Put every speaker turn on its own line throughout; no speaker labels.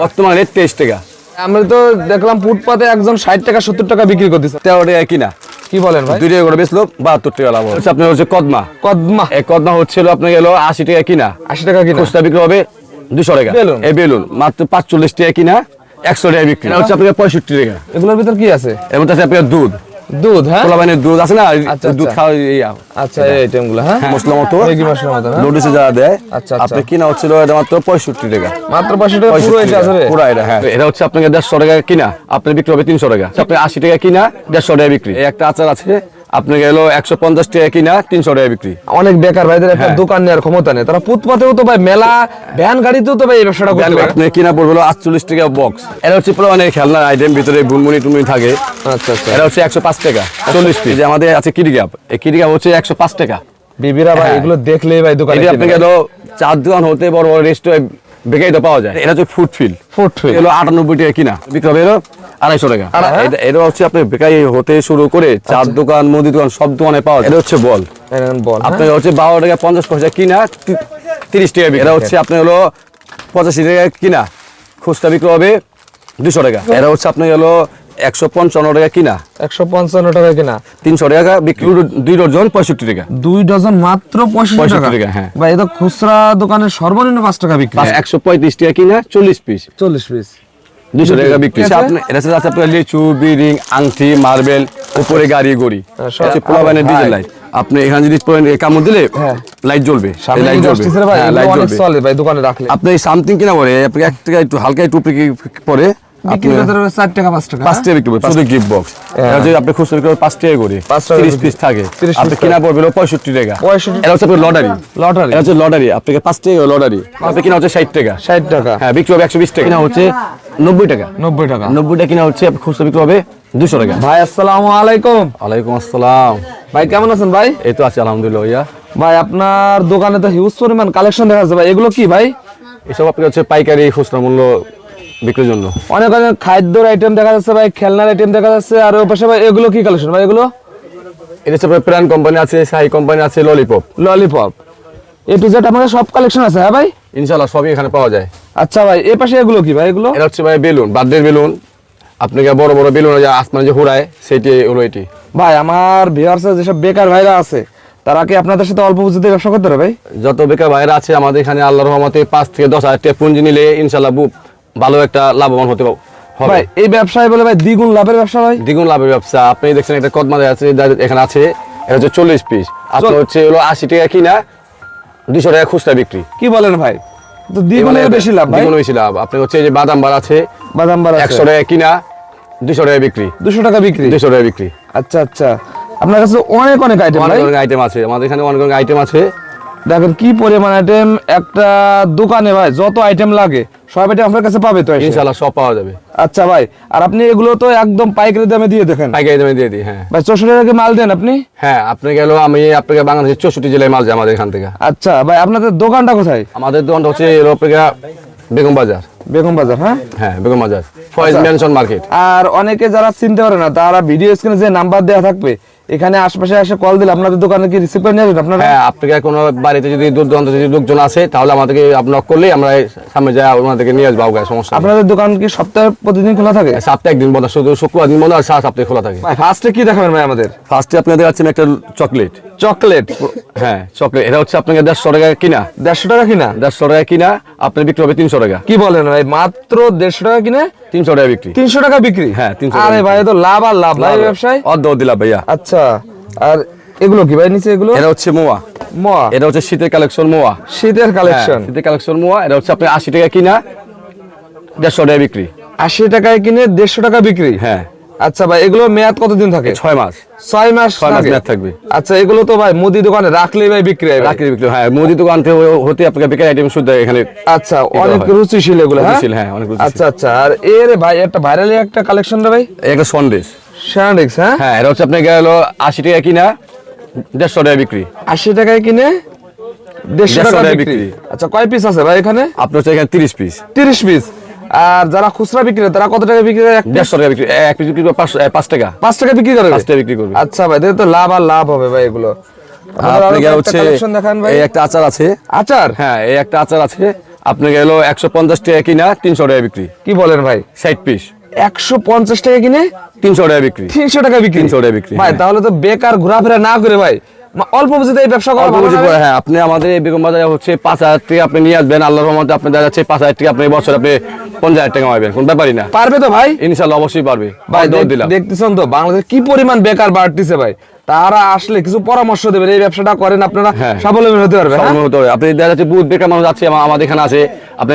বর্তমান রেট তেইশ টাকা।
আমরা তো দেখলাম ফুটপাতে একজন ষাট টাকা সত্তর টাকা বিক্রি করতেছে।
তেরো টাকা কিনা
কি বলেন ভাই?
দুই টাকা করে বেচলো বাহাত্তর টাকা লাভ হচ্ছে আপনার হচ্ছে কদমা?
কদমা।
এই কদমা হচ্ছিল আপনার গেল আশি টাকা কিনা?
আশি টাকা কিনা?
খুচরা বিক্রি হবে দুশো টাকা।
বেলুন।
এই বেলুন মাত্র পাঁচচল্লিশ টাকা কিনা একশো টাকা বিক্রি। হচ্ছে আপনার পঁয়ষট্টি টাকা।
এগুলোর ভিতর কি আছে?
এর মধ্যে আছে আপনার দুধ।
দুধ হ্যাঁ?
পোলাবাইনের দুধ আছে না?
আচ্ছা,
দুধ
আচ্ছা।
খাওয়া ইয়া।
আচ্ছা এই আইটেমগুলো হ্যাঁ?
মশলা মতো।
ম্যাগি মশলা মতো হ্যাঁ?
নোটিসে যা দেয়
আচ্ছা, আচ্ছা।
আপনি কিনা হচ্ছিল এটা মাত্র পঁয়ষট্টি টাকা।
মাত্র 65 টাকা পুরো এটা আছে রে?
পুরো এটা হ্যাঁ। এটা হচ্ছে আপনাকে দেড়শো টাকা কিনা আপনার বিক্রি হবে তিনশো টাকা। আপনি আশি টাকা কিনা দেড়শো টাকা বিক্রি। এই একটা আচার আছে আপনি গেল একশো পঞ্চাশ টাকা কিনা তিনশো টাকা বিক্রি।
অনেক বেকার ভাইদের একটা
হ্যাঁ।
দোকান নেওয়ার ক্ষমতা নেই। তারা ফুটপাতেও তো ভাই মেলা ভ্যান গাড়িতেও তো ভাই এই ব্যবসাটা করতে পারে।
আপনি কিনা পড়বে হলো আটচল্লিশ টাকা বক্স এটা হচ্ছে পুরো অনেক খেলনার আইটেম ভিতরে বুনমুনি টুনমুনি থাকে।
আচ্ছা আচ্ছা।
এটা হচ্ছে একশো পাঁচ টাকা চল্লিশ পিস। যে আমাদের আছে কিরিগাপ এই কিরিগাপ হচ্ছে একশো পাঁচ টাকা।
বিবিরা ভাই
হ্যাঁ।
এগুলো দেখলে ভাই দোকানে
আপনি গেল চার দোকান হতে বড় বড় রেস্টুরেন্ট বেকারি তো পাওয়া যায়। এটা হচ্ছে ফুড ফিল
ফুট ফিল
এলো আটানব্বই টাকা কিনা। বিক্রি হবে এলো আড়াইশো টাকা। এটা- এটা হচ্ছে আপনি বেকারি হতে শুরু করে চার দোকান মুদি দোকান সব দোকানে পাওয়া যায়। এটা হচ্ছে বল।
বল হ্যাঁ?
আপনার হচ্ছে বারো টাকা পঞ্চাশ পয়সা কিনা তিরিশ টাকা বিক্রি। এটা হচ্ছে আপনার হলো পঁচাশি টাকা কিনা। খুচরা বিক্রি হবে দুশো টাকা। এটা হচ্ছে আপনার হলো একশো পঞ্চান্ন টাকা কিনা?
একশো পঞ্চান্ন টাকা কিনা?
তিনশো টাকা বিক্রি দুই ডজন পঁয়ষট্টি টাকা।
দুই ডজন মাত্র পঁয়ষট্টি টাকা?
টাকা, হ্যাঁ।
এটা খুচরা দোকানের সর্বনিম্ন পাঁচ টাকা বিক্রি।
একশো পঁয়ত্রিশ টাকা কিনা চল্লিশ পিস।
চল্লিশ পিস।
দুশো টাকা বিক্রি।
ঠিক আছে।
আপনি- এটা হচ্ছে আপনার লিচু বিরিং আংটি মার্বেল উপরে গাড়ি গড়ি। পোলাবানের ডিজেল লাইট আপনি এখানে যদি কামড় দিলে
হ্যাঁ।
লাইট জ্বলবে লাইট জ্বলবে।
ভাই?
হ্যাঁ, লাইট জ্বলবে। আপনি সামথিং কিনা পরে আপনি এক টাকা একটু হালকা একটু পরে আপনি
হবে টাকা পাঁচ টাকা
পাঁচ টাকা বিক্রি করবে শুধু গিফট বক্স যদি আপনি খুচরা বিক্রি করবেন টাকা করে
পাঁচ টাকা
তিরিশ
বিক্রি।
পিস থাকে আপনি কিনা পড়বে হলো পঁয়ষট্টি টাকা।
65
এটা হচ্ছে লটারি
লটারি।
এটা হচ্ছে লটারি আপনাকে পাঁচ টাকা লটারি আপনি কিনা হচ্ছে ষাট টাকা।
ষাট টাকা।
হ্যাঁ বিক্রি হবে একশো বিশ টাকা। কিনা হচ্ছে নব্বই টাকা।
নব্বই টাকা।
নব্বইটা কিনা হচ্ছে খুচরা বিক্রি হবে দুশো টাকা।
ভাই আসসালামু আলাইকুম।
ওয়ালাইকুম আসসালাম।
ভাই কেমন আছেন ভাই?
এই তো আছে আলহামদুলিল্লাহ ইয়া
ভাই আপনার দোকানে তো হিউজ পরিমাণ কালেকশন দেখা যাচ্ছে। ভাই এগুলো কি ভাই?
এসব আপনার হচ্ছে পাইকারি খুচরা মূল্য বিক্রির জন্য।
অনেক অনেক খাদ্যর আইটেম দেখা যাচ্ছে ভাই খেলনার আইটেম দেখা যাচ্ছে আর ওই পাশে ভাই এগুলো কি কালেকশন ভাই এগুলো?
এটা হচ্ছে প্রাণ কোম্পানি আছে সাই কোম্পানি আছে lollipop
lollipop A to Z আমাদের সব কালেকশন আছে হ্যাঁ ভাই?
ইনশাল্লাহ সবই এখানে পাওয়া যায়।
আচ্ছা ভাই এ পাশে এগুলো কি ভাই এগুলো?
এটা হচ্ছে ভাই বেলুন বার্থডে বেলুন। আপনাকে বড় বড় বেলুন যে আসমানে যে ঘোরায় সেটি হলো এটি।
ভাই আমার ভিউয়ার্সে যেসব বেকার ভাইরা আছে তারা কি আপনাদের সাথে অল্প পুঁজিতে ব্যবসা করতে পারে ভাই?
যত বেকার ভাইরা আছে আমাদের এখানে আল্লাহর রহমতে পাঁচ থেকে দশ হাজার টাকা পুঁজি নিলে ইনশাল্লাহ বু- ভালো একটা লাভবান হতে পারব।
ভাই এই ব্যবসায় বলে ভাই দ্বিগুণ লাভের ব্যবসা ভাই?
দ্বিগুণ লাভের ব্যবসা। আপনি দেখছেন একটা কদমাদে আছে এখানে আছে এটা হচ্ছে চল্লিশ পিস। আপনার হচ্ছে হলো আশি টাকা কিনা দুশো টাকা খুচরা বিক্রি।
কি বলেন ভাই? তো দ্বিগুণের বেশি লাভ
দ্বিগুণ বেশি লাভ। আপনি হচ্ছে এই যে বাদাম বার আছে
বাদাম বার
একশো টাকা কিনা দুশো টাকা বিক্রি।
দুশো টাকা বিক্রি?
দুশো টাকা বিক্রি।
আচ্ছা আচ্ছা। আপনার কাছে অনেক অনেক আইটেম
অনেক অনেক আইটেম আছে। আমাদের এখানে অনেক অনেক আইটেম আছে।
দেখেন কি পরিমাণ আইটেম একটা দোকানে ভাই যত আইটেম লাগে সব আইটেম আপনার কাছে পাবে তো এসে?
ইনশাল্লাহ সব পাওয়া যাবে।
আচ্ছা ভাই আর আপনি এগুলো তো একদম পাইকারি দামে দিয়ে দেখেন।
পাইকারি দামে দিয়ে দিই হ্যাঁ।
ভাই চৌষট্টি টাকা মাল দেন আপনি?
হ্যাঁ আপনি গেল আমি আপনাকে বাংলাদেশের চৌষট্টি জেলায় মাল যায় আমাদের এখান থেকে।
আচ্ছা ভাই আপনাদের দোকানটা কোথায়?
আমাদের দোকানটা হচ্ছে আপনাকে বেগম বাজার।
বেগম বাজার হ্যাঁ?
হ্যাঁ বেগম বাজার। Faiz mansion market.
আর অনেকে যারা চিনতে পারে না তারা ভিডিও স্ক্রিনে যে নাম্বার দেওয়া থাকবে এখানে আশপাশে এসে কল দিলে আপনাদের দোকানে কি রিসিভ করে নিয়ে যাবেন আপনারা
হ্যাঁ আপনাকে কোনো বাড়িতে যদি দূর দূরান্ত যদি লোকজন আসে তাহলে আমাদেরকে আপনার করলেই আমরা সামনে যাই ওনাদেরকে নিয়ে আসব আগে সমস্যা
আপনাদের দোকান কি সপ্তাহে প্রতিদিন খোলা থাকে?
সপ্তাহে একদিন বন্ধ শুধু শুক্রবার দিন বন্ধ আর সারা সপ্তাহে খোলা থাকে।
ফার্স্টে কি দেখাবেন ভাই আমাদের?
ফার্স্টে আপনাদের আছেন একটা চকলেট
চকলেট
হ্যাঁ চকলেট এটা হচ্ছে আপনাকে দেড়শো টাকা কিনা?
দেড়শো টাকা কিনা?
দেড়শো টাকা কিনা আপনার বিক্রি হবে তিনশো টাকা।
কি বলেন ভাই মাত্র দেড়শো টাকা কিনে?
তিনশো টাকা বিক্রি।
তিনশো টাকা বিক্রি?
হ্যাঁ, 300 টাকা
আরে ভাই তো লাভ আর লাভ ভাই ব্যবসায়?
অর্ধ দিলাম ভাইয়া।
আচ্ছা। আর এগুলো কি ভাই নিচে এগুলো?
এটা হচ্ছে মোয়া।
মোয়া।
এটা হচ্ছে শীতের কালেকশন মোয়া।
শীতের কালেকশন।
হ্যাঁ, শীতের কালেকশন মোয়া। এটা হচ্ছে আপনি আশি টাকা কিনা দেড়শো টাকা বিক্রি।
আশি টাকায় কিনে দেড়শো টাকা বিক্রি?
হ্যাঁ।
আচ্ছা ভাই এগুলো মেয়াদ কতদিন থাকে?
ছয় মাস।
ছয় মাস
ছয় মাস মেয়াদ থাকবে।
আচ্ছা এগুলো তো ভাই মুদি দোকানে রাখলেই ভাই বিক্রি হয় ভাই।
রাখি বিক্রি হ্যাঁ। মুদি দোকান থেকে হতে আপনাকে বেকার আইটেম শুদ্ধ এখানে।
আচ্ছা অনেক। রুচিশীল এগুলো হ্যাঁ?
রুচিশীল, হ্যাঁ, অনেক রুচিশীল।
আচ্ছা আচ্ছা। আর এর ভাই একটা ভাইরালি একটা কালেকশন রে ভাই
একটা সন্দেশ
স্যান্ডিক্স হ্যাঁ?
হ্যাঁ এটা হচ্ছে আপনাকে গেল আশি টাকা কিনা দেড়শো টাকা বিক্রি।
আশি টাকায় কিনে দেড়শো টাকা বিক্রি। আচ্ছা কয় পিস আছে ভাই এখানে?
আপনার হচ্ছে এখানে তিরিশ পিস
তিরিশ পিস আর যারা খুচরা বিক্রি করে তারা কত টাকা বিক্রি করে?
দেড়শো টাকা বিক্রি। এক পিস বিক্রি পাঁচশো পাঁচ টাকা।
পাঁচ টাকা বিক্রি করে
পাঁচ টাকা বিক্রি করবে।
আচ্ছা ভাই তো লাভ আর লাভ হবে ভাই এগুলো।
আপনাকে হচ্ছে এই একটা আচার আছে।
আচার?
হ্যাঁ এই একটা আচার আছে। আপনি গেল একশো পঞ্চাশ টাকা কিনা তিনশো টাকা বিক্রি।
কি বলেন ভাই?
ষাট পিস
একশো পঞ্চাশ টাকা কিনে
তিনশো টাকা বিক্রি
তিনশো টাকা বিক্রি
300 টাকা বিক্রি,
ভাই
হ্যাঁ।
তাহলে তো বেকার ঘোরাফেরা না করে ভাই অল্প পুঁজিতে এই ব্যবসা করা ভালো?
হ্যাঁ আপনি আমাদের এই বেগম বাজারে হচ্ছে পাঁচ হাজার টাকা আপনি নিয়ে আসবেন আল্লাহর রহমতে আপনি দেখা যাচ্ছে পাঁচ হাজার টাকা আপনি বছর আপনি পঞ্চাশ হাজার টাকা পাবেন কোন ব্যাপারই না
পারবে তো ভাই
ইনশাল্লাহ অবশ্যই পারবে
ভাই
দিলাম
দেখতেছেন তো বাংলাদেশে কি পরিমাণ বেকার বাড়তিছে ভাই তারা আসলে কিছু পরামর্শ দেবেন এই ব্যবসাটা করেন আপনারা
হ্যাঁ।
স্বাবলম্বী হতে পারবেন হ্যাঁ?
হতে হবে। আপনি দেখা যাচ্ছে বহুত বেকার মানুষ আছে আমাদের এখানে আছে আপনি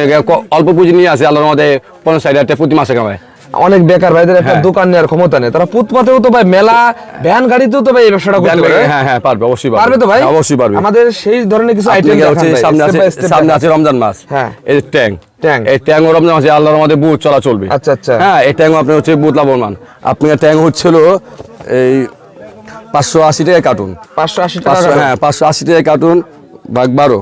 অল্প পুঁজি নিয়ে আসে আল্লাহর মধ্যে পঞ্চাশ ষাট হাজার টাকা প্রতি মাসে কামায়
অনেক বেকার ভাইদের একটা
হ্যাঁ।
দোকান নেওয়ার ক্ষমতা নেই। তারা ফুটপাতেও তো ভাই মেলা ভ্যান গাড়িতেও তো ভাই এই ব্যবসাটা করতে পারে।
হ্যাঁ হ্যাঁ পারবে অবশ্যই
পারবে। পারবে তো ভাই?
অবশ্যই পারবে।
আমাদের সেই ধরনের কিছু আইটেম
হচ্ছে সামনে আছে সামনে আছে রমজান মাস।
হ্যাঁ।
এই ট্যাং।
ট্যাং।
এই ট্যাং ও রমজান মাসে আল্লাহর মধ্যে বুট চলা চলবে।
আচ্ছা, আচ্ছা।
হ্যাঁ এই ট্যাং আপনি হচ্ছে বুট লাভবান। আপনি ট্যাং হচ্ছিল এই পাঁচশো আশি টাকা কার্টুন
পাঁচশো আশি টাকা
হ্যাঁ পাঁচশো আশি টাকা কার্টুন ভাগ বারো।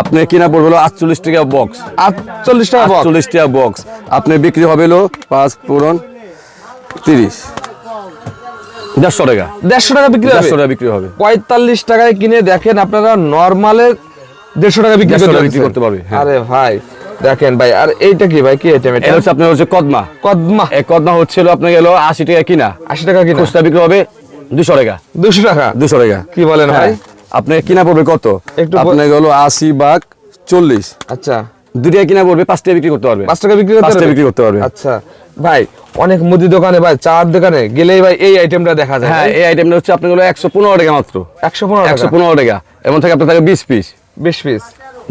আপনি কিনা পড়বে হলো আটচল্লিশ টাকা বক্স
আটচল্লিশ টাকা।
আটচল্লিশ টাকা বক্স আপনি বিক্রি হবে হলো পাঁচ পূরণ তিরিশ। দেড়শো টাকা।
দেড়শো টাকা বিক্রি
দেড়শো টাকা বিক্রি হবে।
পঁয়তাল্লিশ টাকায় কিনে দেখেন আপনারা নর্মালে দেড়শো টাকা বিক্রি করতে
বিক্রি করতে পারবে, হ্যাঁ।
আরে ভাই দেখেন ভাই আর এইটা কি ভাই কি আইটেম এটা?
এটা হচ্ছে আপনার হচ্ছে কদমা।
কদমা।
এই কদমা হচ্ছিল আপনার গেল আশি টাকা কিনা।
আশি টাকা কিনা?
খুচরা বিক্রি হবে দুশো টাকা।
দুশো টাকা?
দুশো টাকা।
কি বলেন ভাই?
আপনি কিনা পড়বে কত? আপনার গেল আশি বাঘ চল্লিশ।
আচ্ছা।
দুটা কিনা পড়বে পাঁচ টাকা বিক্রি করতে পারবে।
পাঁচ টাকা বিক্রি করতে
পাঁচ টাকা বিক্রি করতে পারবে।
আচ্ছা। ভাই অনেক মুদি দোকানে ভাই চার দোকানে গেলেই ভাই এই আইটেমটা দেখা যায়
হ্যাঁ এই আইটেমটা হচ্ছে আপনার গেলো একশো পনেরো টাকা মাত্র।
একশো পনেরো
একশো পনেরো টাকা। এমন থেকে আপনার থাকে বিশ পিস
বিশ পিস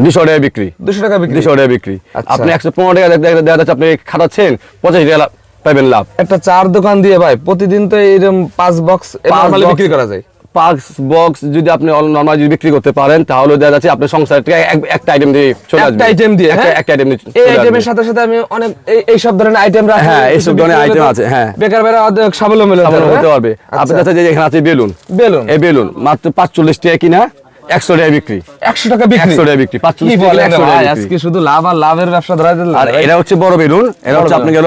দুশো টাকা বিক্রি।
দুশো টাকা বিক্রি?
দুশো টাকা বিক্রি।
আচ্ছা।
আপনি একশো পনেরো টাকা দেখা- যাচ্ছে আপনি খাটাচ্ছেন পঁচাশি টাকা পাবেন লাভ।
একটা চার দোকান দিয়ে ভাই প্রতিদিন তো এরকম পাঁচ বক্স বিক্রি করা যায়।
পাঁচ বক্স যদি আপনি নর্মাল যদি বিক্রি করতে পারেন তাহলে দেখা যাচ্ছে আপনার একটা আইটেম দিয়ে চলে আসবে।
একটা আইটেম দিয়ে
একটা-
হ্যাঁ?
আইটেম দিয়ে
এই আইটেমের সাথে সাথে আমি অনেক এই- এই সব ধরনের আইটেম রাখি।
হ্যাঁ, এইসব
বিক্রি
ধরনের
তো
আছে, হ্যাঁ।
বেকার বেকার অনেক স্বাবলম্বী হতে পারবে, হ্যাঁ?
পারবে। আপনি
আচ্ছা।
কাছে যে এখানে আছে বেলুন।
বেলুন।
এই বেলুন মাত্র পাঁচচল্লিশ টাকা কিনা একশো টাকা বিক্রি।
একশো টাকা বিক্রি।
একশো টাকা বিক্রি
আজকে শুধু লাভ আর লাভের ব্যবসা ধরা
আর এটা হচ্ছে বড় বেলুন এটা হচ্ছে আপনি গেল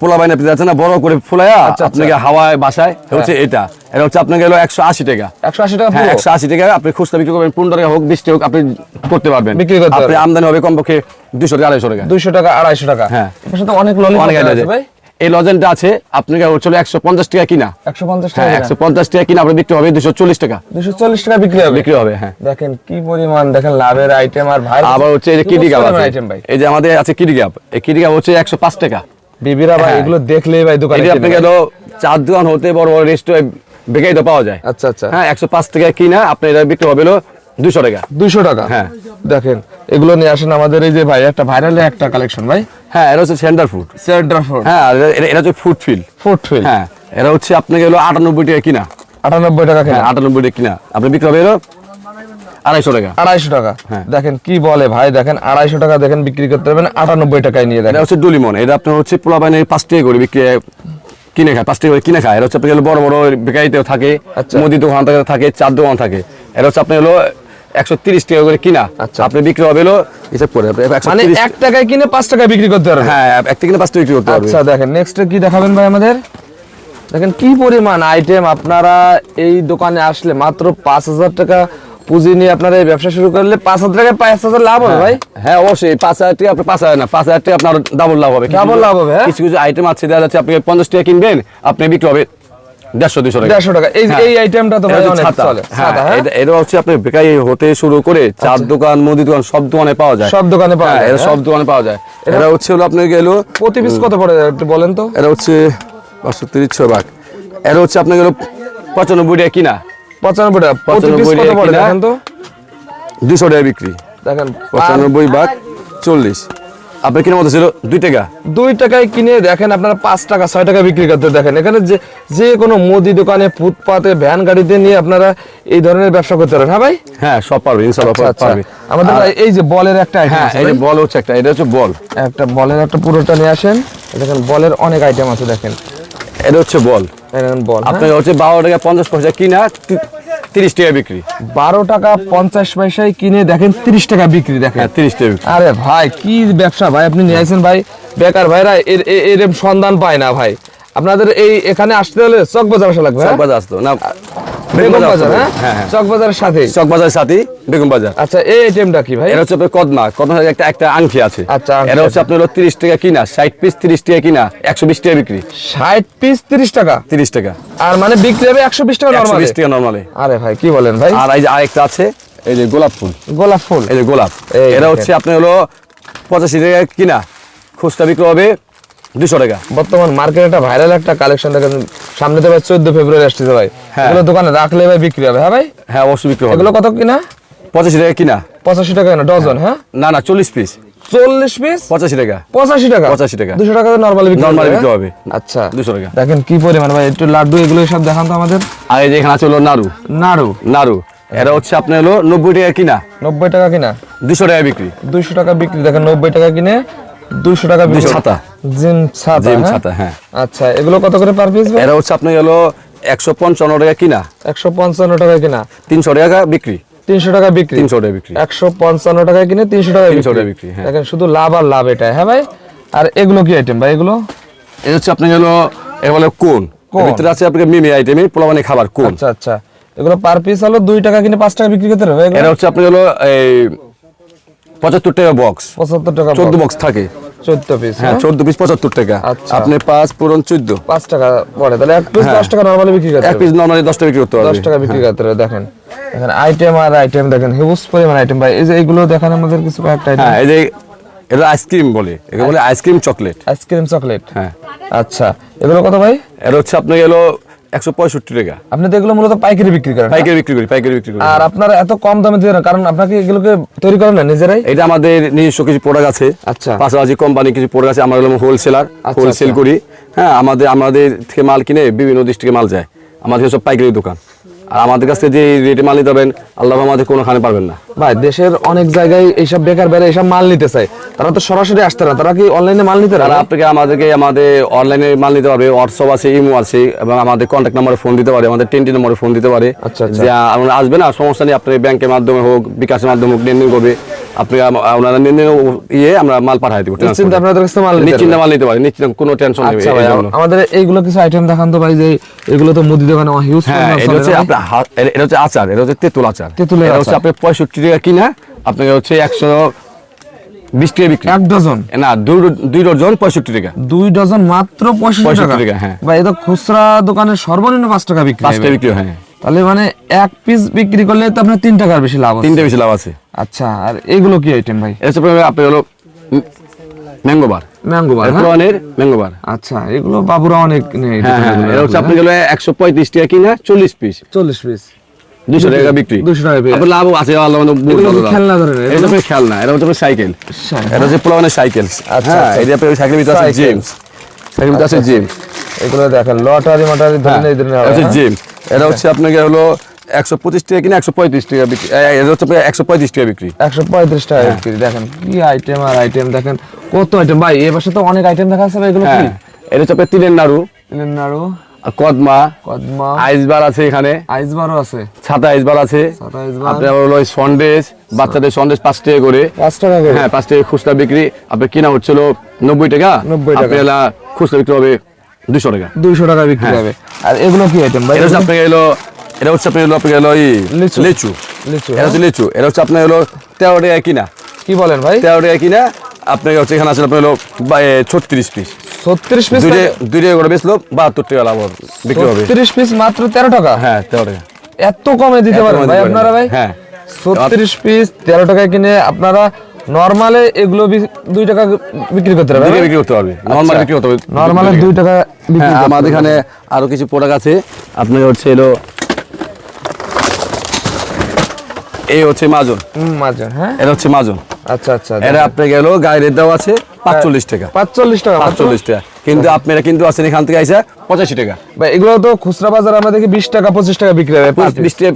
পোলা বাইনা না বড় করে ফুলায়া
আচ্ছা,
আপনাকে হাওয়ায় বাসায় হচ্ছে এটা। এটা হচ্ছে আপনার গেল একশো আশি টাকা।
একশো আশি টাকা
হ্যাঁ একশো আশি টাকা আপনি খুচরা বিক্রি করবেন পনেরো টাকা হোক হোক আপনি করতে পারবেন।
বিক্রি করতে
আপনি আমদানি হবে কমপক্ষে দুশো টাকা আড়াইশো টাকা।
দুইশো টাকা আড়াইশো টাকা?
হ্যাঁ।
সাথে অনেক
অনেক
ভাই।
এই লজেনটা আছে আপনাকে হচ্ছিল একশো পঞ্চাশ টাকা কিনা।
একশো পঞ্চাশ
হ্যাঁ
টাকা
একশো পঞ্চাশ টাকা কিনা আপনার বিক্রি হবে দুশো চল্লিশ টাকা।
দুশো চল্লিশ টাকা বিক্রি হবে?
বিক্রি হবে হ্যাঁ।
দেখেন কি পরিমাণ দেখেন লাভের আইটেম আর ভাই।
আবার হচ্ছে এই যে কিডি গাপ আছে।
আইটেম ভাই?
এই যে আমাদের আছে কিডি গাপ এই কিডি গাপ হচ্ছে একশো পাঁচ টাকা।
বিবিরা ভাই
হ্যাঁ।
এগুলো দেখলেই ভাই দোকানে
এটা
ভাই।
গেল চার দোকান হতে বড় বড় রেস্টুরেন্ট বেকাই তো পাওয়া যায়।
আচ্ছা আচ্ছা।
হ্যাঁ একশো পাঁচ টাকা কিনা আপনার এটা বিক্রি হবে দুশো টাকা।
দুইশো টাকা?
হ্যাঁ।
দেখেন এগুলো নিয়ে আসেন আমাদের এই যে ভাই একটা ভাইরাল একটা কালেকশন ভাই।
হ্যাঁ এটা হচ্ছে সেন্টার ফুড
সেন্টার ফুড
হ্যাঁ এটা- হচ্ছে ফুড ফিল
ফুড ফিল
হ্যাঁ এটা হচ্ছে আপনাকে হলো আটানব্বই টাকা কিনা।
আটানব্বই টাকা
হ্যাঁ
কেনা
আটানব্বই টাকা কিনা। আপনি বিক্রি হবে আড়াইশো টাকা।
আড়াইশো টাকা।
হ্যাঁ।
দেখেন কি বলে ভাই দেখেন আড়াইশো টাকা দেখেন বিক্রি করতে পারবেন আটানব্বই টাকায় নিয়ে দেখেন।
হচ্ছে ডুলিমন এটা আপনার হচ্ছে পোলা বাইনের পাঁচ টাকা করে বিক্রি কিনে খায় পাঁচ টাকা করে কিনে খায়। এটা হচ্ছে আপনার বড় বড় বেকারিতেও থাকে
আচ্ছা।
মুদি দোকান থাকে থাকে চার দোকান থাকে। এটা হচ্ছে আপনার হলো একশো তিরিশ টাকা করে কিনা।
আচ্ছা।
আপনি বিক্রি হবে হিসাব করে
মানে এক টাকায় কিনে পাঁচ টাকায় বিক্রি করতে পারবেন।
হ্যাঁ এক থেকে পাঁচ টাকা বিক্রি করতে পারবে
আচ্ছা দেখেন নেক্সট কি দেখাবেন ভাই আমাদের? দেখেন কি পরিমাণ আইটেম আপনারা এই দোকানে আসলে মাত্র পাঁচ হাজার টাকা পুঁজি নিয়ে আপনারা এই ব্যবসা শুরু করলে পাঁচ হাজার টাকায় পাঁচ হাজার লাভ হবে ভাই?
হ্যাঁ অবশ্যই। পাঁচ হাজার টাকা আপনি পাঁচ হাজার না পাঁচ হাজার টাকা আপনার ডাবল লাভ হবে।
Double লাভ হবে, হ্যাঁ?
কিছু কিছু আইটেম আছে দেখা যাচ্ছে আপনি পঞ্চাশ টাকা কিনবেন আপনি বিক্রি হবে দেড়শো দুশো টাকা।
দেড়শো টাকা। এই
হ্যাঁ।
এই আইটেমটা তো
এটা হচ্ছে হ্যাঁ,
হ্যাঁ?
আপনার বেকারি হতে শুরু করে চার দোকান মুদি দোকান সব দোকানে পাওয়া যায়।
সব দোকানে পাওয়া
হ্যাঁ,
যায়,
এটা
হ্যাঁ?
সব দোকানে পাওয়া যায়। এটা হচ্ছে হলো আপনার গেল
প্রতি পিস কত পড়ে একটু বলেন তো?
এটা হচ্ছে পাঁচশো তিরিশ ছয় ভাগ। এটা হচ্ছে আপনার গেল পঁচানব্বই টাকা কিনা।
পঁচানব্বই টাকা প্রতি পিস
95
কত
টাকা
পড়ে? দেখেন তো।
দুশো টাকা বিক্রি।
দেখেন
পঁচানব্বই ভাগ চল্লিশ। আপনার কিনা মতো ছিল দুই টাকা।
দুই টাকায় কিনে দেখেন আপনারা পাঁচ টাকা ছয় টাকা বিক্রি করতে দেখেন। এখানে যে যে কোনো মুদি দোকানে ফুটপাতে ভ্যান গাড়িতে নিয়ে আপনারা এই ধরনের ব্যবসা করতে পারেন হ্যাঁ ভাই?
হ্যাঁ সব পারবে ইনশাল্লাহ
আচ্ছা আচ্ছা।
পারবে।
আমাদের এই যে বলের একটা আইটেম
হ্যাঁ এই যে বল হচ্ছে একটা এটা হচ্ছে বল।
একটা বলের একটা পুরোটা নিয়ে আসেন। দেখেন বলের অনেক আইটেম আছে দেখেন।
এটা হচ্ছে বল।
বল হ্যাঁ?
আপনার হচ্ছে বারো টাকা পঞ্চাশ পয়সা কিনা তিরিশ টাকা বিক্রি।
বারো টাকা পঞ্চাশ পয়সায় কিনে দেখেন তিরিশ টাকা বিক্রি দেখেন।
হ্যাঁ তিরিশ টাকা বিক্রি।
আরে ভাই কি ব্যবসা ভাই আপনি নিয়ে আসেন ভাই। বেকার ভাইরা এর এরম সন্ধান পায় না ভাই। আপনাদের এই এখানে আসতে হলে চক বাজার আসা লাগবে হ্যাঁ?
বাজার আসতো না
বেগম
বাজার
বাজার হ্যাঁ?
হ্যাঁ, হ্যাঁ।
সাথে?
সাথে বেগম বাজার।
আচ্ছা এই আইটেমটা কি ভাই?
এটা হচ্ছে আপনার কদমা কদমা একটা একটা আংটি আছে।
আচ্ছা,
এটা হচ্ছে আপনার টাকা কিনা ষাট পিস তিরিশ টাকা কিনা একশো বিশ টাকা বিক্রি।
ষাট পিস তিরিশ টাকা?
তিরিশ টাকা।
আর মানে বিক্রি হবে একশো বিশ টাকা নর্মালি
টাকা নর্মালি
আরে ভাই কি বলেন ভাই?
আর এই যে আরেকটা আছে এই যে গোলাপ ফুল।
গোলাপ ফুল।
এই যে গোলাপ। এটা হচ্ছে আপনার হলো পঁচাশি টাকা কিনা খুচরা বিক্রি হবে দুশো টাকা।
বর্তমান মার্কেটে একটা ভাইরাল একটা কালেকশন দেখেন সামনে তো ভাই চোদ্দ ফেব্রুয়ারি আসতেছে ভাই।
হ্যাঁ।
এগুলো দোকানে রাখলে ভাই বিক্রি হবে হ্যাঁ ভাই?
হ্যাঁ অবশ্যই বিক্রি হবে।
এগুলো কত কিনা?
পঁচাশি টাকা কিনা?
পঁচাশি টাকা না ডজন হ্যাঁ?
না না চল্লিশ পিস
চল্লিশ পিস
পঁচাশি টাকা।
পঁচাশি টাকা?
85 টাকা।
দুশো টাকা নর্মালি হবে,
বিক্রি
হ্যাঁ?
হবে।
আচ্ছা।
200 টাকা।
দেখেন কি পরিমাণ ভাই একটু লাড্ডু এগুলো সব দেখান তো আমাদের।
আর এই যে এখানে আছে হলো নাড়ু।
নাড়ু।
নাড়ু। এটা হচ্ছে আপনার হলো নব্বই টাকা কিনা?
নব্বই টাকা কিনা?
দুশো টাকা বিক্রি।
দুইশো টাকা বিক্রি দেখেন নব্বই টাকা কিনে দুইশো টাকা বিক্রি
200 ছাতা।
জিম ছাতা
জিম
হ্যাঁ?
ছাতা, হ্যাঁ।
আচ্ছা এগুলো কত করে পার পিস
এটা হচ্ছে আপনার হলো একশো পঞ্চান্ন টাকা কিনা।
একশো পঞ্চান্ন টাকা কিনা?
তিনশো টাকা বিক্রি।
তিনশো টাকা বিক্রি?
তিনশো টাকা বিক্রি।
একশো পঞ্চান্ন টাকায় কিনে তিনশো টাকা
300 টাকা বিক্রি, হ্যাঁ।
দেখেন শুধু লাভ আর লাভ এটা হ্যাঁ ভাই? আর এগুলো কি আইটেম ভাই এগুলো?
এটা হচ্ছে আপনার হলো এ বলে কোন? ভিতরে আছে আপনার মিমি আইটেমে পোলাবানি খাবার কোন।
আচ্ছা আচ্ছা। এগুলো পার পিস হলো দুই টাকা কিনে পাঁচ টাকা বিক্রি করতে হবে
এটা হচ্ছে আপনার হলো এই পঁচাত্তর টাকা বক্স
পঁচাত্তর টাকা
চোদ্দ বক্স থাকে।
চোদ্দ পিস
হ্যাঁ চোদ্দ পিস পঁচাত্তর টাকা।
আচ্ছা।
আপনি পাঁচ পূরণ চোদ্দ।
পাঁচ টাকা পড়ে। তাহলে এক পিস
হ্যাঁ।
দশ টাকা নর্মালি বিক্রি করতে
এক পিস নর্মালি দশ টাকা বিক্রি করতে হবে।
দশ টাকা বিক্রি করতে হবে দেখেন। দেখেন আইটেম আর আইটেম দেখেন হিউজ পরিমাণ আইটেম ভাই এই যে এগুলো দেখেন আমাদের কিছু কয়েকটা আইটেম
হ্যাঁ এই যে এটা আইসক্রিম বলে। আইসক্রিম চকলেট
আইসক্রিম চকলেট
হ্যাঁ।
আচ্ছা এগুলো কত ভাই?
এটা হচ্ছে আপনার গেলো একশো পঁয়ষট্টি টাকা।
আপনি তো এগুলো মূলত পাইকারি বিক্রি করেন
পাইকারি বিক্রি করি পাইকারি বিক্রি করি।
আর আপনারা এত কম দামে দিয়ে কারণ আপনাকে এগুলোকে তৈরি করেন না নিজেরাই?
এটা আমাদের নিজস্ব কিছু প্রোডাক্ট আছে।
আচ্ছা।
পাশাপাশি কোম্পানি কিছু প্রোডাক্ট আছে আমরা হলাম হোলসেলার
আচ্ছা,
হোলসেল
আচ্ছা।
করি। হ্যাঁ আমাদের আমাদের থেকে মাল কিনে বিভিন্ন ডিস্ট্রিক্টে মাল যায়। আমাদের সব পাইকারি দোকান। আর আমাদের কাছ যে রেটে মাল নিতে পারবেন আল্লাহ আমাদের কোনোখানে পারবেন না।
ভাই দেশের অনেক জায়গায় এইসব বেকার বেড়ে এইসব মাল নিতে চায়। তারা তো সরাসরি আসতে না। তারা কি অনলাইনে মাল নিতে
তারা
পারে
আপনাকে আমাদেরকে আমাদের অনলাইনে মাল নিতে পারবে হোয়াটসঅ্যাপ আছে ইমো আছে এবং আমাদের কন্ট্যাক্ট নাম্বারে ফোন দিতে পারে আমাদের টেন্টি নম্বরে ফোন দিতে পারে।
আচ্ছা, আসবে
যে আপনারা আসবেন না সমস্যা নেই আপনি ব্যাংকের মাধ্যমে হোক বিকাশের মাধ্যমে হোক লেনদেন করবে। আপনি আপনারা ইয়ে আমরা মাল পাঠাই দেবো
নিশ্চিন্তে আপনাদের কাছে মাল
নিশ্চিন্তে মাল নিতে নিশ্চিন্ত কোনো টেনশন নেই
আচ্ছা। আমাদের এইগুলো কিছু আইটেম দেখান তো ভাই যে এগুলো তো মুদি দোকানে হিউজ
হ্যাঁ এটা হচ্ছে আপনার এটা- হচ্ছে আচার এটা হচ্ছে তেঁতুল আচার।
তেঁতুলের
এটা হচ্ছে। আপনার পঁয়ষট্টি টাকা কিনা আপনাকে হচ্ছে একশো বিশ টাকা বিক্রি।
এক ডজন?
না দুই দুই ডজন পঁয়ষট্টি টাকা।
দুই ডজন মাত্র পঁয়ষট্টি
65
টাকা?
হ্যাঁ।
ভাই এটা খুচরা দোকানে সর্বনিম্ন পাঁচ টাকা বিক্রি
পাঁচ টাকা বিক্রি হয়, হ্যাঁ।
তাহলে মানে এক পিস বিক্রি করলে তো আপনার তিন টাকার বেশি লাভ
তিনটে বেশি লাভ আছে।
আচ্ছা আর এগুলো কি আইটেম ভাই?
আপনার- আপনার হলো ম্যাঙ্গো বার।
ম্যাঙ্গো বার হ্যাঁ?
Mango bar.
আচ্ছা এগুলো বাবুরা অনেক
এটা হচ্ছে আপনার গেলো একশো পঁয়ত্রিশ টাকা কিনা চল্লিশ পিস
চল্লিশ পিস
দুশো টাকা বিক্রি।
200 টাকা
আপনার লাভ আছে আল্লাহ মানে।
খেলনা?
এটা হচ্ছে খেলনা এটা হচ্ছে সাইকেল। এটা হচ্ছে সাইকেল।
আচ্ছা,
হ্যাঁ
আচ্ছা।
আপনার ভিতরে আছে
সাইকেল।
জেমস ভিতরে আছে জেমস
এগুলো দেখেন লটারি মাটারি এই ধরনের
এটা হচ্ছে আপনাকে হলো একশো পঁচিশ টাকা কিনা একশো পঁয়ত্রিশ টাকা বিক্রি। এটা হচ্ছে একশো পঁয়ত্রিশ টাকা বিক্রি।
একশো পঁয়ত্রিশ টাকা
হ্যাঁ।
বিক্রি দেখেন কি আইটেম আর আইটেম দেখেন কত আইটেম ভাই এ পাশে তো অনেক আইটেম দেখা যাচ্ছে এগুলো কি?
হ্যাঁ এটা হচ্ছে আপনার তিলের নাড়ু।
তিলের নাড়ু।
কদমা।
কদমা।
আইস বার আছে এখানে।
আইস বারও আছে।
ছাতা আইস বার আছে। আপনার হলো সন্দেশ বাচ্চাদের সন্দেশ পাঁচ টাকা করে।
পাঁচ টাকা করে।
হ্যাঁ পাঁচ টাকা খুচরা বিক্রি। আপনার কিনা হচ্ছিল নব্বই টাকা।
90 টাকা।
খুচরা বিক্রি হবে দুশো টাকা।
দুইশো টাকা বিক্রি। হবে। আর এগুলো কি আইটেম ভাই?
এটা হচ্ছে আপনার এলো এটা হচ্ছে আপনার এলো আপনার এলো
লিচু।
লিচু।
লিচু
এটা হচ্ছে লিচু। এটা হচ্ছে আপনার হলো তেরো টাকা কিনা।
কি বলেন ভাই?
তেরো টাকা কিনা আপনার হচ্ছে এখানে আছে আপনার হলো ছত্রিশ পিস
ছত্রিশ পিস
দুইটা করে বেচলো বাহাত্তর টাকা লাভ হবে বিক্রি হবে।
ছত্রিশ পিস মাত্র তেরো টাকা?
হ্যাঁ তেরো টাকা।
এত কমে দিতে
এত
পারেন ভাই আপনারা ভাই?
হ্যাঁ।
ছত্রিশ পিস তেরো টাকায় কিনে আপনারা নর্মালে এগুলো বি- দুই টাকা বিক্রি করতে
বিক্রি করতে পারবে। নর্মাল বিক্রি করতে হবে
নর্মালে টাকা বিক্রি
হ্যাঁ আমাদের এখানে আরও কিছু প্রোডাক্ট আছে। আপনার হচ্ছে এলো এই হচ্ছে মাজন
মাজন হ্যাঁ?
এটা হচ্ছে মাজন
আচ্ছা আচ্ছা
এটা আপনার গেল গায়ে রেট দেওয়া আছে পাঁচচল্লিশ টাকা।
পাঁচচল্লিশ টাকা মাত্র?
পাঁচচল্লিশ টাকা। কিন্তু আপনারা কিন্তু আছেন এখান থেকে আইসা পঁচাশি টাকা।
ভাই এগুলো তো খুচরা বাজার আমরা দেখি বিশ টাকা পঁচিশ টাকা বিক্রি হয় piece।
বিশ টাকা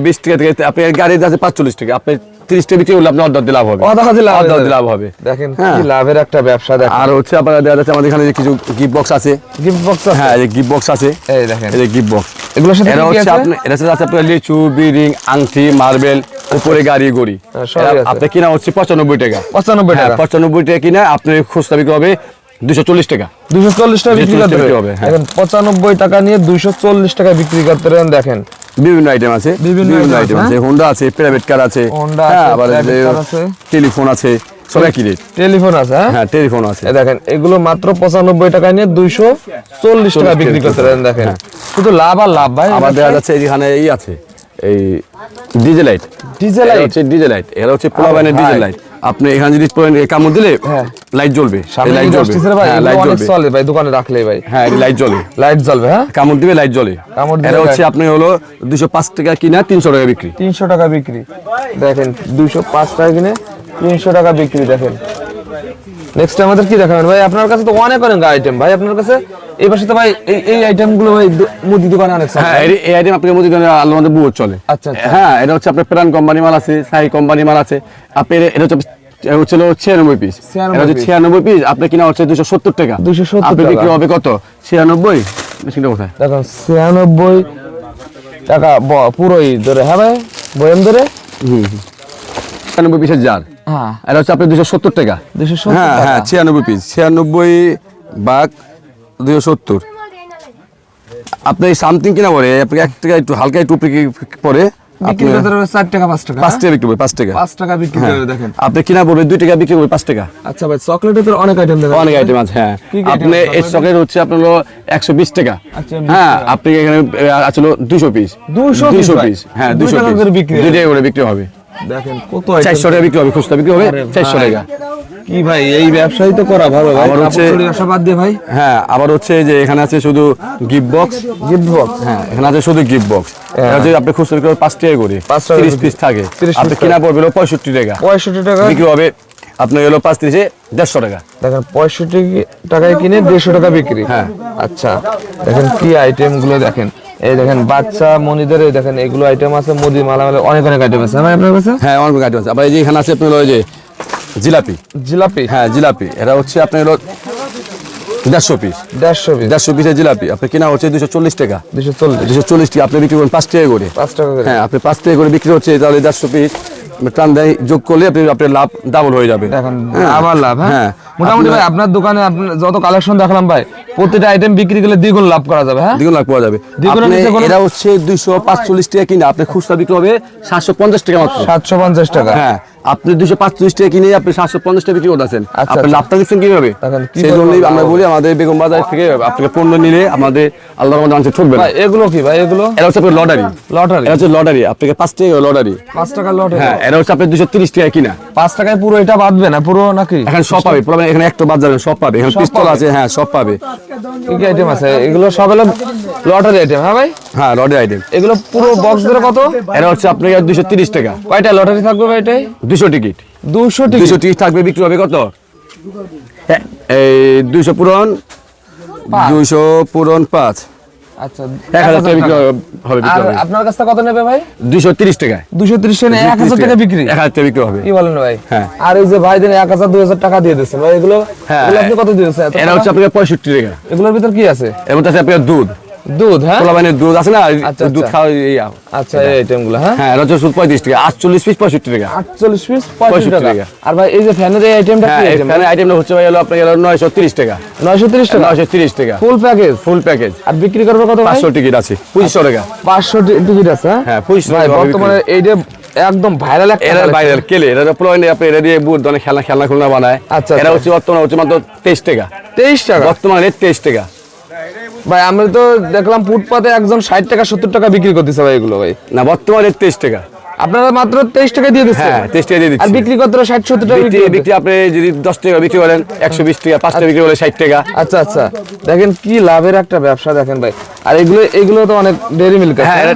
বিশ টাকা, থেকে আপনার গাড়ি আছে পাঁচচল্লিশ টাকা। আপনি তিরিশ টাকা বিক্রি করলে আপনি অর্ধ লাভ হবে।
অর্ধ লাভ
অর্ধ লাভ হবে।
দেখেন
হ্যাঁ।
কি লাভের একটা ব্যবসা দেখেন।
আর হচ্ছে আপনার দেখা যাচ্ছে আমাদের এখানে যে কিছু গিফট বক্স আছে।
গিফট বক্স
হ্যাঁ এই গিফট বক্স আছে।
এই দেখেন।
এই গিফট বক্স
এগুলোর সাথে
এটা
কি কি
হচ্ছে আপনি এটা হচ্ছে আপনার লিচু বিরিং আংটি মার্বেল উপরে গাড়ি গড়ি।
হ্যাঁ।
আপনার কিনা হচ্ছে পঁচানব্বই টাকা।
পঁচানব্বই
হ্যাঁ
টাকা।
পঁচানব্বই টাকা কিনা আপনি খুচরা বিক্রি হবে দুশো চল্লিশ টাকা।
দুশো চল্লিশ টাকা বিক্রি করতে হবে। পঁচানব্বই টাকা নিয়ে দুইশো চল্লিশ টাকা বিক্রি করতে দেখেন।
বিভিন্ন আইটেম আছে
বিভিন্ন
আইটেম
আছে,
হোন্ডা আছে প্রাইভেট কার আছে হ্যাঁ,
আছে,
আবার
আছে।
টেলিফোন আছে সব একই রেট
টেলিফোন আছে হ্যাঁ?
হ্যাঁ টেলিফোন আছে।
দেখেন এগুলো মাত্র পঁচানব্বই টাকায় নিয়ে দুইশো চল্লিশ টাকা বিক্রি করতে পারেন দেখেন। শুধু লাভ আর লাভ ভাই।
আবার দেখা যাচ্ছে এখানে এই আছে এই ডিজে লাইট
ডিজেল
এটা হচ্ছে ডিজে লাইট এরা হচ্ছে পোলাবাইনের ডিজে লাইট আপনি এখানে যদি কামড় দিলে
হ্যাঁ।
লাইট জ্বলবে লাইট জ্বলবে।
ভাই
হ্যাঁ লাইট জ্বলবে।
চলে ভাই দোকানে রাখলে ভাই।
হ্যাঁ লাইট জ্বলে।
লাইট জ্বলবে হ্যাঁ?
কামড় দিবে লাইট জ্বলে।
কামড়
হচ্ছে আপনি হলো দুশো পাঁচ টাকা কিনা তিনশো টাকা বিক্রি।
তিনশো টাকা বিক্রি। দেখেন দুইশো পাঁচ টাকা কিনে তিনশো টাকা বিক্রি দেখেন। নেক্সট আমাদের কি দেখাবেন? ভাই আপনার কাছে তো অনেক অনেক আইটেম ভাই আপনার কাছে এই পাশে তো ভাই এই এই আইটেমগুলো ভাই মুদি দোকানে অনেক
হ্যাঁ এই- আইটেম আপনার মধ্যে আল্লাহ মধ্যে বহুত চলে।
আচ্ছা, আচ্ছা।
হ্যাঁ এটা হচ্ছে আপনার প্রাণ কোম্পানি মাল আছে সাই কোম্পানি মাল আছে। আপনি এটা- হচ্ছে হচ্ছে ছিয়ানব্বই পিস এটা হচ্ছে ছিয়ানব্বই পিস আপনি কিনা হচ্ছে দুশো সত্তর টাকা।
270
আপনি বিক্রি হবে কত? ছিয়ানব্বই? মেশিনটা কোথায়?
দেখেন ছিয়ানব্বই টাকা ব- পুরোই ধরে হ্যাঁ ভাই? বয়াম ধরে?
ছিয়ানব্বই পিসের জার।
হ্যাঁ।
এটা হচ্ছে আপনার দুশো সত্তর টাকা। হ্যাঁ হ্যাঁ ছিয়ানব্বই পিস ছিয়ানব্বই বাঘ দুশো সত্তর। আপনি সামথিং কিনা পরে এক টাকা একটু হালকা একটু পরে আপনি কিনা পড়বে দুই টাকা বিক্রি করবে পাঁচ টাকা।
আচ্ছা ভাই চকলেটের তো অনেক আইটেম
অনেক আইটেম আছে হ্যাঁ। আপনি এই চকলেট হচ্ছে আপনার একশো বিশ টাকা।
আচ্ছা, 20
হ্যাঁ আপনি এখানে আসলে দুশো পিস
200 piece ভাই?
পিস হ্যাঁ দুশো পিস
করে
দুই টাকা করে বিক্রি হবে।
দেখেন কত
চারশো টাকা বিক্রি হবে খুচরা বিক্রি হবে
আরে
চারশো
ভাই।
টাকা।
কি ভাই এই ব্যবসায়ী তো করা ভালো
আবার হচ্ছে-
বাদ দিয়ে ভাই।
হ্যাঁ আবার হচ্ছে যে এখানে আছে শুধু গিফট বক্স
গিফট বক্স
হ্যাঁ এখানে আছে শুধু গিফট বক্স
এটা
যদি আপনি খুচরা বিক্রি 5 টাকা করে।
পাঁচ টাকা
তিরিশ
করে।
পিস থাকে।
30
আপনি কিনা পড়বে হলো পঁয়ষট্টি টাকা।
পঁয়ষট্টি টাকা।
বিক্রি হবে আপনার হলো পাঁচ তিরিশে দেড়শো টাকা।
দেখেন পঁয়ষট্টি টাকায় কিনে দেড়শো টাকা বিক্রি।
হ্যাঁ।
আচ্ছা দেখেন কি আইটেমগুলো দেখেন। এই দেখেন বাচ্চা মনিদের এই দেখেন এগুলো আইটেম আছে মুদি মালামালে অনেক অনেক আইটেম আছে। ভাই আপনার কাছে?
হ্যাঁ অনেক আইটেম আছে। আবার এই যে এখানে আছে আপনার ওই যে জিলাপি।
জিলাপি?
হ্যাঁ জিলাপি। এটা হচ্ছে আপনার হলো দেড়শো পিস।
দেড়শো পিস।
দেড়শো পিসের জিলাপি। আপনি কিনা হচ্ছে দুশো চল্লিশ টাকা।
দুশো চল্লিশ।
দুশো চল্লিশ টাকা আপনি বিক্রি করবেন পাঁচ টাকা করে।
পাঁচ টাকা করে।
হ্যাঁ আপনি পাঁচ টাকা করে বিক্রি হচ্ছে তাহলে দেড়শো পিস। টান দেয় যোগ করলে আপনি আপনার লাভ ডাবল হয়ে যাবে। হ্যাঁ।
আবার লাভ হ্যাঁ? মোটামুটি ভাই আপনার দোকানে যত কালেকশন দেখলাম ভাই প্রতিটা আইটেম বিক্রি করলে দ্বিগুণ লাভ করা যাবে হ্যাঁ?
দ্বিগুণ লাভ করা যাবে। এটা হচ্ছে দুইশো পাঁচচল্লিশ টাকা কিনা আপনি খুচরা বিক্রি হবে সাতশো পঞ্চাশ টাকা মাত্র।
সাতশো পঞ্চাশ টাকা।
হ্যাঁ। আপনি দুশো পাঁচচল্লিশ টাকা কিনে আপনি সাতশো পঞ্চাশ টাকা বিক্রি করতেছেন।
আচ্ছা,
আপনি
আচ্ছা।
লাভটা দিচ্ছেন কীভাবে? সেই জন্যই আমরা? বলি আমাদের বেগম বাজার থেকে আপনাকে পণ্য নিলে আমাদের আল্লাহর মধ্যে মানুষ ঠকবে না।
এগুলো কি ভাই এগুলো?
এটা হচ্ছে আপনার লটারি।
লটারি?
এটা হচ্ছে লটারি। আপনাকে পাঁচ টাকা লটারি।
পাঁচ টাকা লটারি।
হ্যাঁ এটা হচ্ছে আপনার দুশো তিরিশ টাকা কিনা।
পাঁচ টাকায় পুরো এটা বাঁধবে না? পুরো নাকি?
এখানে সব পাবে। প্রবলেম এখানে একটা বাদ যাবে সব পাবে। এখানে পিস্তল আছে হ্যাঁ সব পাবে।
কি কি আইটেম আছে? এগুলো সব হলো লটারি আইটেম হ্যাঁ ভাই?
হ্যাঁ লটারি আইটেম
এগুলো পুরো বক্স ধরে কত?
এটা হচ্ছে আপনার দুশো তিরিশ টাকা।
কয়টা লটারি থাকবে ভাই এটাই?
দুশো টিকিট।
দুশো
দুশো
টিকিট
টিকিট থাকবে বিক্রি হবে কত? এই দুইশো পূরণ। দুইশো পূরণ পাঁচ।
আচ্ছা
এক হাজার টাকা বিক্রি হবে
আর
বিক্রি হবে।
আপনার কাছ থেকে কত নেবে ভাই?
তিরিশ টাকায়।
দুশো ত্রিশ টাকা এক হাজার টাকা বিক্রি।
এক হাজার টাকা বিক্রি হবে।
কি বলেন ভাই?
হ্যাঁ।
আর এই যে ভাই দিন এক হাজার দুই হাজার টাকা দিয়ে দিচ্ছেন ভাই এগুলো
হ্যাঁ।
আপনি কত দিয়েছেন এত
এটা হচ্ছে পঁয়ষট্টি টাকা।
এগুলোর ভিতর কি আছে?
এর মধ্যে আছে আপনার দুধ।
দুধ হ্যাঁ?
দুধ আছে না
আচ্ছা,
দুধ
আচ্ছা।
খাওয়া এই
আচ্ছা এই হ্যাঁ?
হ্যাঁ শুধু পঁয়ত্রিশ টাকা আটচল্লিশ পিস পঁয়ষট্টি টাকা।
আটচল্লিশ পিস
65
টাকা। আর ভাই এই যে ফ্যানের এই আইটেমটা
হ্যাঁ
কি আইটেম
এখানে আইটেমটা হচ্ছে ভাই হলো আপনার নয়শো তিরিশ টাকা।
নয়শো তিরিশ টাকা?
নয়শো তিরিশ টাকা।
ফুল প্যাকেজ
ফুল প্যাকেজ
আর বিক্রি করবে কত ভাই?
পাঁচশো টিকিট আছে পঁচিশশো টাকা।
পাঁচশো টিকিট আছে হ্যাঁ?
হ্যাঁ পঁচিশশো
ভাই
টাকা
বর্তমানে এইটা একদম ভাইরাল একটা
এরা। বাইরের কেলে? এরা পোলাবাইনে আপনি এটা দিয়ে বুট ধরনের খেলনা খেলনা খুলনা বানায়।
আচ্ছা,
এরা
আচ্ছা।
হচ্ছে বর্তমানে হচ্ছে মাত্র তেইশ টাকা।
তেইশ টাকা?
বর্তমানে রেট তেইশ টাকা।
ভাই আমরা তো দেখলাম ফুটপাতে একজন ষাট টাকা, সত্তর টাকা বিক্রি করতেছে ভাই এগুলো, ভাই।
না, বর্তমানে তেইশ টাকা।
আপনারা মাত্র তেইশ টাকা দিয়ে দিচ্ছেন।
হ্যাঁ টাকা দিয়ে
আর
দিচ্ছি।
বিক্রি করতে ষাট সত্তর টাকা বিক্রি
বিক্রি আপনি যদি দশ টাকা বিক্রি করেন একশো বিশ টাকা পাঁচ টাকা বিক্রি করলে টাকা।
আচ্ছা আচ্ছা। দেখেন কি লাভের একটা ব্যবসা দেখেন ভাই। আর এগুলো এগুলো তো অনেক মিল্ক
হ্যাঁ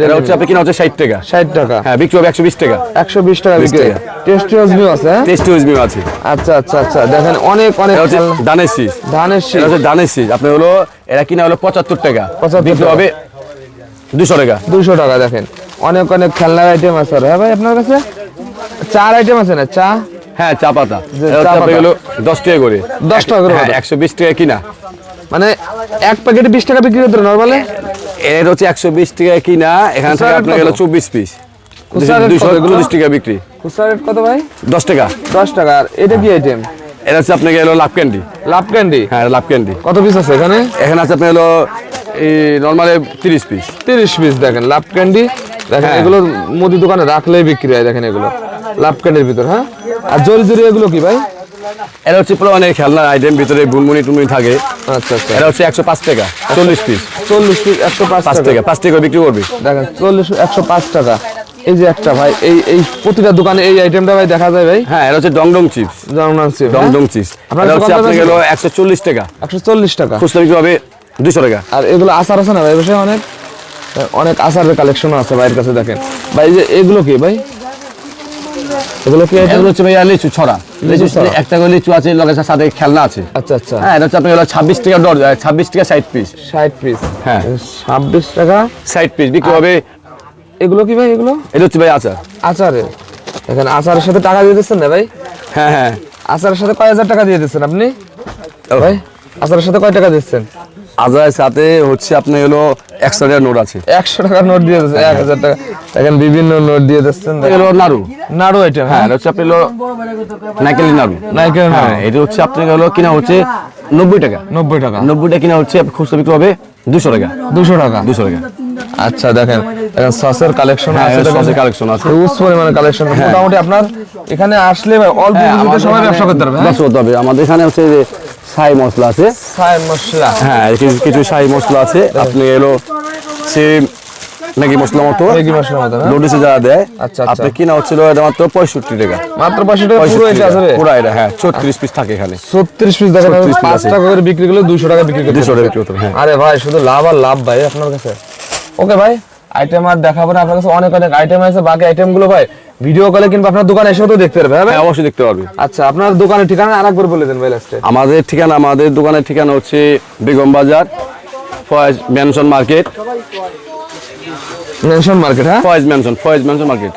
এটা হচ্ছে আপনি কিনা হচ্ছে ষাট টাকা।
ষাট টাকা।
হ্যাঁ বিক্রি হবে একশো বিশ টাকা।
একশো বিশ টাকা বিক্রি। টেস্টি আছে হ্যাঁ?
টেস্ট আছে।
আচ্ছা আচ্ছা আচ্ছা। দেখেন অনেক অনেক খেলনা-
শীষ।
ধানের শীষ
এটা হচ্ছে দানের শীষ। আপনি হলো এরা কিনা হলো পঁচাত্তর টাকা।
75
বিক্রি হবে দুশো টাকা।
দুশো টাকা দেখেন। অনেক অনেক খেলনার আইটেম আছে হ্যাঁ ভাই আপনার কাছে? চার আইটেম আছে না? চা?
হ্যাঁ চা পাতা। হলো দশ টাকা করে।
10 টাকা করে
হ্যাঁ একশো বিশ টাকা কিনা।
মানে এক প্যাকেটে বিশ টাকা বিক্রি করতে নর্মালে
এটা হচ্ছে একশো বিশ টাকা কিনা এখান থেকে আপনার? গেল চব্বিশ পিস দুশো
এগুলো?
চল্লিশ টাকা বিক্রি।
খুচরা রেট কত ভাই?
দশ টাকা।
দশ টাকা। আর এটা কি আইটেম
এটা হচ্ছে আপনাকে হলো লাভ ক্যান্ডি
লাভ ক্যান্ডি
হ্যাঁ লাভ ক্যান্ডি
কত পিস আছে এখানে?
এখানে আছে আপনার হলো এই নর্মালে তিরিশ পিস
তিরিশ পিস দেখেন লাভ ক্যান্ডি দেখেন
হ্যাঁ।
এগুলো মুদি দোকানে রাখলেই বিক্রি হয় দেখেন এগুলো। লাভ ক্যান্ডির ভিতর হ্যাঁ? আর জরি জরি এগুলো কি ভাই?
এটা হচ্ছে পুরো অনেক খেলনার আইটেম ভিতরে বুনমুনি টুনমুনি থাকে।
আচ্ছা আচ্ছা।
এটা হচ্ছে একশো পাঁচ টাকা চল্লিশ পিস
চল্লিশ পিস একশো পাঁচ টাকা।
পাঁচ টাকা বিক্রি করবি।
দেখেন চল্লিশ একশো পাঁচ টাকা। এই যে একটা ভাই এই এই প্রতিটা দোকানে এই আইটেমটা ভাই দেখা যায় ভাই?
হ্যাঁ এটা হচ্ছে ডংডং চিপস। ডংডং চিপস
আপনার
এটা হচ্ছে আপনার গেল একশো চল্লিশ টাকা।
একশো চল্লিশ টাকা।
খুচরা বিক্রি হবে দুশো টাকা।
আর এগুলো আচার আছে না ভাই বিষয়ে অনেক? অনেক আচারের কালেকশন আছে ভাইয়ের কাছে দেখেন। ভাই যে এগুলো কি ভাই? এগুলো কি? item?
এগুলো হচ্ছে ভাইয়া লিচু ছড়া। লিচু একটা করে লিচু আছে লগে সাথে খেলনা আছে।
আচ্ছা আচ্ছা।
হ্যাঁ এটা হচ্ছে আপনার হলো ছাব্বিশ টাকা ডর ছাব্বিশ টাকা ষাট পিস।
ষাট পিস?
হ্যাঁ।
ছাব্বিশ টাকা?
ষাট পিস বিক্রি হবে।
এগুলো কি ভাই এগুলো?
এটা হচ্ছে ভাই আচার।
আচারে এখানে আচারের সাথে টাকা দিয়ে দিচ্ছেন না ভাই?
হ্যাঁ হ্যাঁ।
আচারের সাথে কয় হাজার টাকা দিয়ে দিচ্ছেন আপনি? ভাই? সাথে কয় টাকা দিচ্ছেন?
সাথে হচ্ছে আপনার হলো একশো টাকার নোট আছে।
একশো টাকার নোট দিয়ে এক হাজার টাকা। এখন বিভিন্ন নোট দিয়ে দিচ্ছেন
হলো নাড়ু।
নাড়ু
হ্যাঁ।
হ্যাঁ
হচ্ছে আপনার হলো নাইকেলি নাড়ু।
নাইকেল
হ্যাঁ এটা হচ্ছে আপনার হলো কিনা হচ্ছে নব্বই টাকা।
নব্বই টাকা।
নব্বই টাকা কিনা হচ্ছে খুচরা বিক্রি হবে দুশো টাকা।
দুশো টাকা।
দুশো টাকা।
আচ্ছা দেখেন। এখন সসের কালেকশন
হ্যাঁ
আছে
সসের কালেকশন আছে।
হিউজ পরিমাণে কালেকশন মোটামুটি আপনার এখানে আসলে অল্প
হ্যাঁ, এখানে
ব্যবসা করতে পারবে হ্যাঁ?
ব্যবসা করতে হবে। আমাদের এখানে হচ্ছে যে ছাই মশলা আছে।
ছাই মশলা।
হ্যাঁ কিছু কিছু ছাই মশলা আছে। আপনি এলো সে ম্যাগি মশলা মতো।
ম্যাগি মশলার মতো
যারা দেয়
আচ্ছা, আচ্ছা।
আপনি কিনা হচ্ছিল এটা মাত্র পঁয়ষট্টি টাকা।
মাত্র পাঁচশো টাকা পুরো এটা। আছে
পুরো এটা হ্যাঁ ছত্রিশ পিস থাকে এখানে।
ছত্রিশ পিস দেখেন
36
পাঁচ টাকা করে বিক্রি করলে দুশো টাকা বিক্রি করতে
200 টাকা। বিক্রি করতে হ্যাঁ।
আরে ভাই শুধু লাভ আর লাভ ভাই আপনার কাছে। ওকে ভাই আইটেম আর দেখাবো না আপনার কাছে অনেক অনেক আইটেম আছে বাকি আইটেমগুলো ভাই ভিডিও কলে কিংবা আপনার দোকানে এসেও তো দেখতে পারবে
হ্যাঁ অবশ্যই দেখতে পারবে।
আচ্ছা আপনার দোকানের ঠিকানা আরেকবার বলে দেন ভাই লাস্টে
আমাদের ঠিকানা আমাদের দোকানের ঠিকানা হচ্ছে Begum Bazar Faiz mansion market.
Mansion market হ্যাঁ?
Faiz mansion Faiz mansion market.